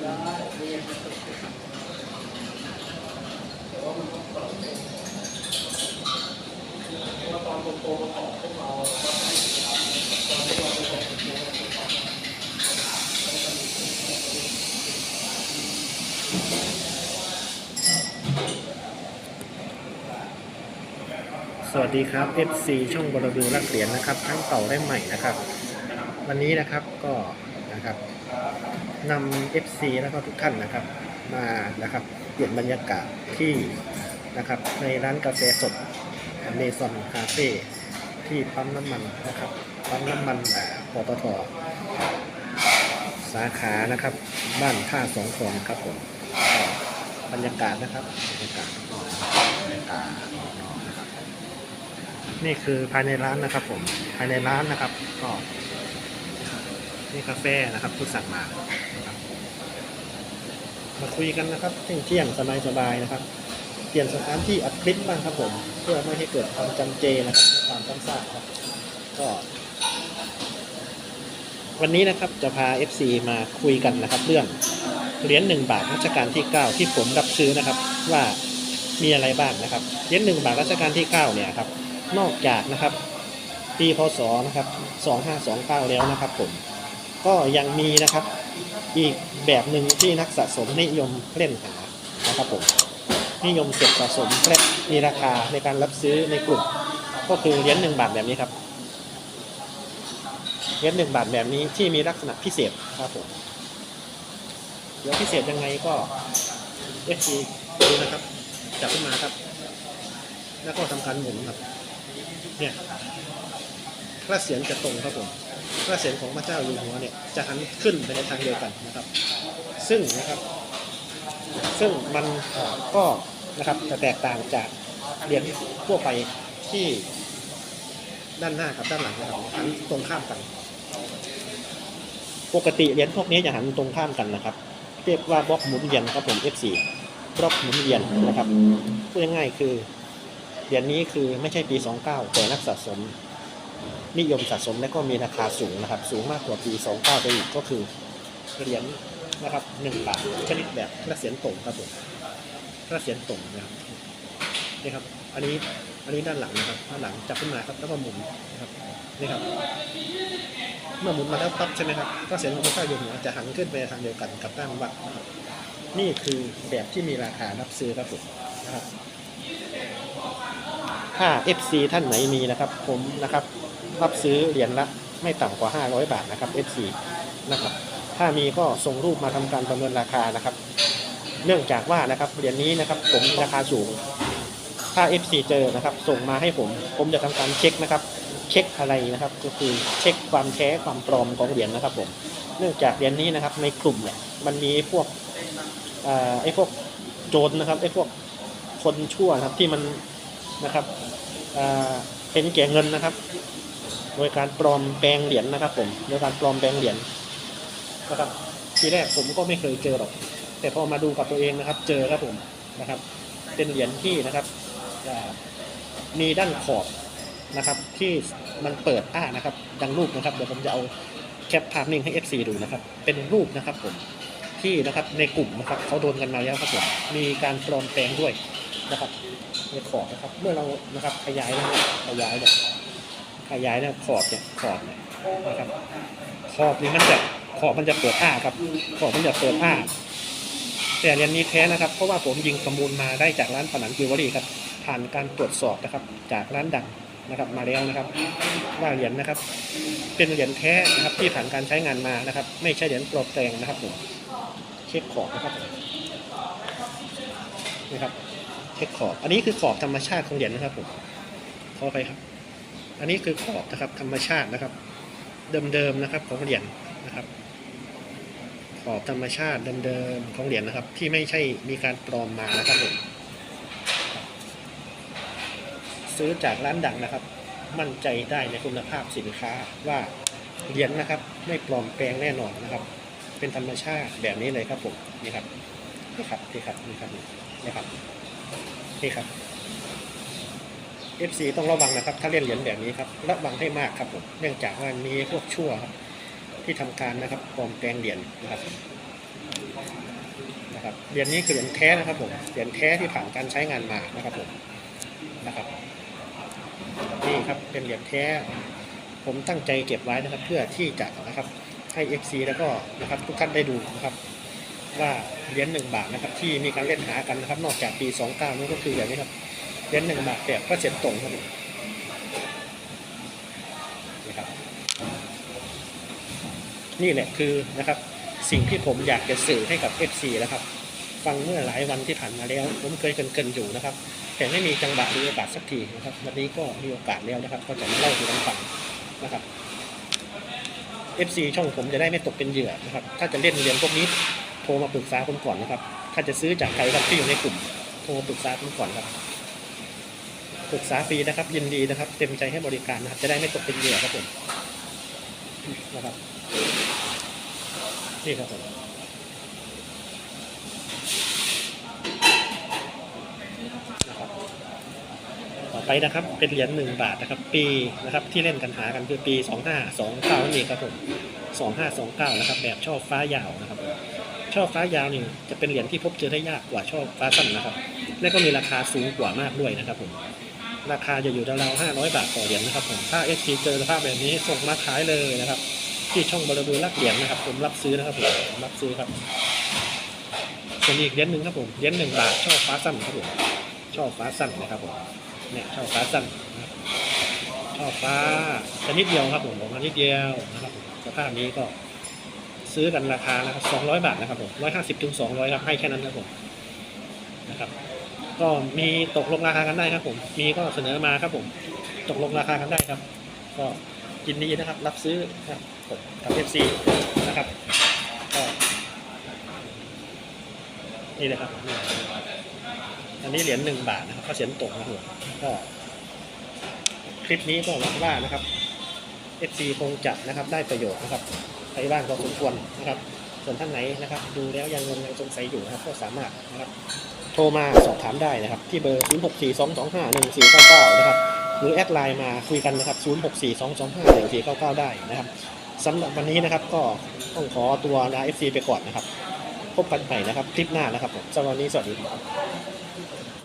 สวัสดีครับ FC ช่องบรบือรักเหรียญนะครับ ทั้งเก่าและใหม่นะครับ วันนี้นะครับก็นะครับ นำ FC แล้วก็ทุกท่านนะครับ มานะครับเปลี่ยนบรรยากาศที่นะครับในร้านกาแฟสดเมซอนคาเฟ่ที่ปั๊มน้ำมันนะครับปั๊มน้ำมันอ่าปตทสาขานะครับ บ้านท่าสองคลองครับผมบรรยากาศนะครับบรรยากาศบรรยากาศนี่คือภายในร้านนะครับผมภายในร้านนะครับก็ นี่กาแฟนะครับที่สั่งมานะครับมาคุยกันนะครับเที่ยงสบายสบายๆนะครับ เปลี่ยนสถานที่อัดคลิปบ้างครับผม เพื่อไม่ให้เกิดความจำเจนะครับความซ้ำซากครับ ก็ วันนี้นะครับจะพา FC มาคุยกันนะครับ เรื่องเหรียญหนึ่งบาทรัชกาลที่ 9 ที่ผมรับซื้อนะครับ ว่ามีอะไรบ้างนะครับเหรียญหนึ่งบาทรัชกาลที่ 9 เนี่ยครับ นอกจากนะครับ ปีพศนะครับ 2529 แล้วนะครับผม ก็ยังมีนะครับ อีกแบบหนึ่งที่นักสะสมนิยมเล่นหานะครับผมนิยมเก็บสะสมและมีราคาในการรับซื้อในกลุ่ม ก็คือเหรียญหนึ่งบาทแบบนี้ครับเหรียญหนึ่งบาทแบบนี้ที่มีลักษณะพิเศษครับผมเดี๋ยวพิเศษยังไงก็เอฟซีดูนะครับจับขึ้นมาครับ แล้วก็ทำการหมุนครับ เนี่ยพระเสียงจะตรงครับผม พระเสียงของพระเจ้าอยู่หัวเนี่ยจะหันขึ้นไปในทางเดียวกันนะครับ ซึ่งนะครับ ซึ่งมันก็นะครับจะแตกต่างจากเหรียญทั่วไปที่ด้านหน้ากับด้านหลังนะครับหันตรงข้ามกัน ปกติเหรียญพวกนี้จะหันตรงข้ามกันนะครับเรียกว่าบล็อกหมุนเวียนครับผม F4 บล็อกหมุนเวียนนะครับพูดง่ายๆคือเหรียญนี้คือไม่ใช่ปี 29 แต่นักสะสม นิยมสะสมและก็มีราคาสูงนะครับ สูงมากกว่าปี 29ไปอีกก็คือเหรียญนะครับ1บาทชนิดแบบกระเสียนตรงครับผมกระเสียนตรงนะครับนี่ครับ อันนี้อันนี้ด้านหลังนะครับด้านหลังจับขึ้นมาครับแล้วก็หมุนนะครับนี่ครับ เมื่อหมุนมาแล้วปั๊บใช่ไหมครับก็เสียงของพระเจ้าอยู่หัวจะหันขึ้นไปทางเดียวกันกับด้านวัดนะครับนี่คือแบบที่มีราคารับซื้อครับผมนะครับถ้า FC ท่านไหนมีนะครับ ผมนะครับ รับซื้อเหรียญละไม่ต่ำกว่า 500 บาทนะครับ FC นะครับ ถ้ามีก็ส่งรูปมาทำการประเมินราคานะครับ เนื่องจากว่านะครับเหรียญนี้นะครับ ผมราคาสูง ถ้า FC เจอนะครับ ส่งมาให้ผม ผมจะทำการเช็คนะครับ เช็คอะไรนะครับ ก็คือเช็คความแท้ความปลอมของเหรียญนะครับผม เนื่องจากเหรียญนี้นะครับ ในกลุ่มเนี่ยมันมีพวกอไอ้พวกโจรนะครับไอ้พวกคนชั่วครับที่มันนะครับเห็นแก่เงินนะครับ ดยการปลอมแปลงเหรียญนะครับ ผมโดยการปลอมแปลงเหรียญนะครับทีแรกผมก็ไม่เคยเจอหรอก แต่พอมาดูกับตัวเองนะครับ เจอครับผมนะครับ เป็นเหรียญที่นะครับมีด้านขอบนะครับ ที่มันเปิดอ้านะครับ ดังรูปนะครับเดี๋ยวผมจะเอาแคปภาพนิ่งให้ FC ดูนะครับ เป็นรูปนะครับผมที่นะครับในกลุ่มนะครับเขาโดนกันมาแล้วครับผมมีการปลอมแปลงด้วยนะครับในขอบนะครับ เมื่อเรานะครับขยายนะขยายเนี่ย ขยายเนี่ยขอบเนี่ยขอบเนี่ยนะครับขอบนี้มันจะขอบมันจะเปิดอ้าครับ ขอบมันจะเปิดอ้า แต่เหรียญนี้แท้นะครับ เพราะว่าผมยิงประมูลมาได้จากร้านผนันกิวเวอรี่ครับ ผ่านการตรวจสอบนะครับ จากร้านดังนะครับ มาแล้วนะครับ ว่าเหรียญนะครับ เป็นเหรียญแท้นะครับที่ผ่านการใช้งานมานะครับ ไม่ใช่เหรียญปลอมแปลงนะครับผมเช็คขอบนะครับนี่ครับเช็คขอบ อันนี้คือขอบธรรมชาติของเหรียญนะครับผมขอไปครับ อันนี้คือขอบนะครับธรรมชาตินะครับ เดิมๆนะครับของเหรียญนะครับ ขอบธรรมชาติเดิมๆของเหรียญนะครับ ที่ไม่ใช่มีการปลอมมานะครับผมซื้อจากร้านดังนะครับ มั่นใจได้ในคุณภาพสินค้าว่าเหรียญนะครับ ไม่ปลอมแปลงแน่นอนนะครับ เป็นธรรมชาติแบบนี้เลยครับผมนี่ครับนี่ครับนี่ครับนี่ครับนี่ครับนี่ครับ FC ต้องระวังนะครับ ถ้าเล่นเหรียญแบบนี้ครับ ระวังให้มากครับผมเนื่องจากว่ามีพวกชั่วครับ ที่ทำการนะครับปลอมแปลงเหรียญนะครับเหรียญนี้คือเหรียญแท้นะครับผมเหรียญแท้ที่ผ่านการใช้งานมานะครับผมนะครับนี่ครับเป็นเหรียญแท้ ผมตั้งใจเก็บไว้นะครับ เพื่อที่จะนะครับให้ FC แล้วก็นะครับทุกท่านได้ดูนะครับ ว่าเหรียญหนึ่งบาทนะครับที่มีการเล่นหากันนะครับ นอกจากปี 29นี่ก็คืออย่างนี้ครับ เหรียญหนึ่งบาทแบบก็เจ็ดตรงครับนี่ครับ นี่แหละคือนะครับ สิ่งที่ผมอยากจะสื่อให้กับ FC นะครับ ฟังเมื่อหลายวันที่ผ่านมาแล้ว ผมเคยเกินๆอยู่นะครับ แต่ไม่มีจังหวะหรือโอกาสสักทีนะครับ วันนี้ก็มีโอกาสแล้วนะครับ ก็จะมาเล่าสู่กันฟังนะครับ FC ช่องผมจะได้ไม่ตกเป็นเหยื่อนะครับ ถ้าจะเล่นเรียนพวกนี้โทรมาปรึกษาผมก่อนนะครับ ถ้าจะซื้อจากใครครับที่อยู่ในกลุ่ม โทรมาปรึกษาผมก่อนครับ ปรึกษาฟรีนะครับ ยินดีนะครับ เต็มใจให้บริการนะครับ จะได้ไม่ตกเป็นเหยื่อครับผมนะครับนี่ครับผมนะครับต่อไปนะครับ เป็นเหรียญหนึ่งบาทนะครับ ปีนะครับ ที่เล่นกันหากันคือปีสองห้าสองเก้านั่ครับผมสองห้าสองเก้านะครับ แบบช่อฟ้ายาวนะครับช่อฟ้ายาวนี่จะเป็นเหรียญที่พบเจอได้ยากกว่าช่อฟ้าสั้นนะครับ และก็มีราคาสูงกว่ามากด้วยนะครับผม ราคาจะอยู่ราวๆห้าร้อยบาทต่อเหรียญนะครับผมถ้าเอฟซีเจอสภาพแบบนี้ส่งมาขายเลยนะครับ ที่ช่องบริบูรณ์รักเหรียญนะครับ ผมรับซื้อนะครับผมรับซื้อครับส่วนอีกเหรียญหนึ่งครับผมเหรียญหนึ่งบาทช่อฟ้าสั้นครับผมช่อฟ้าสั้นนะครับผมเนี่ยช่อฟ้าสั้นช่อฟ้าจะนิดเดียวครับผมผมนิดเดียวนะครับผมสภาพนี้ก็ซื้อกันราคานะครับสองร้อยบาทนะครับผมร้อยห้าสิบถึงสองร้อยครับให้แค่นั้นครับผมนะครับ ก็มีตกลงราคากันได้ครับผม มีก็เสนอมาครับผม ตกลงราคากันได้ครับ ก็ยินดีนะครับ รับซื้อครับผมกับเอฟซีนะครับก็นี่เลยครับอันนี้เหรียญหนึ่งบาทนะครับก็เสียนตกนะครับก็คลิปนี้ก็หวังว่านะครับเอฟซีคงจะนะครับได้ประโยชน์นะครับใครบ้างก็สมควรนะครับ ส่วนท่านไหนนะครับ ดูแล้วยังงงยังสงสัยอยู่นะครับก็สามารถนะครับโทรมาสอบถามได้นะครับ ที่เบอร์ 0 6 4 2 2 5 1 4 9 9 นะครับหรือแอดไลน์มาคุยกันนะครับ 0 6 4 2 2 5 1 4 9 9 ได้นะครับสำหรับวันนี้นะครับก็ต้องขอตัวลา FC ไปก่อนนะครับ พบกันใหม่นะครับ คลิปหน้านะครับผมสำหรับวันนี้สวัสดีครับ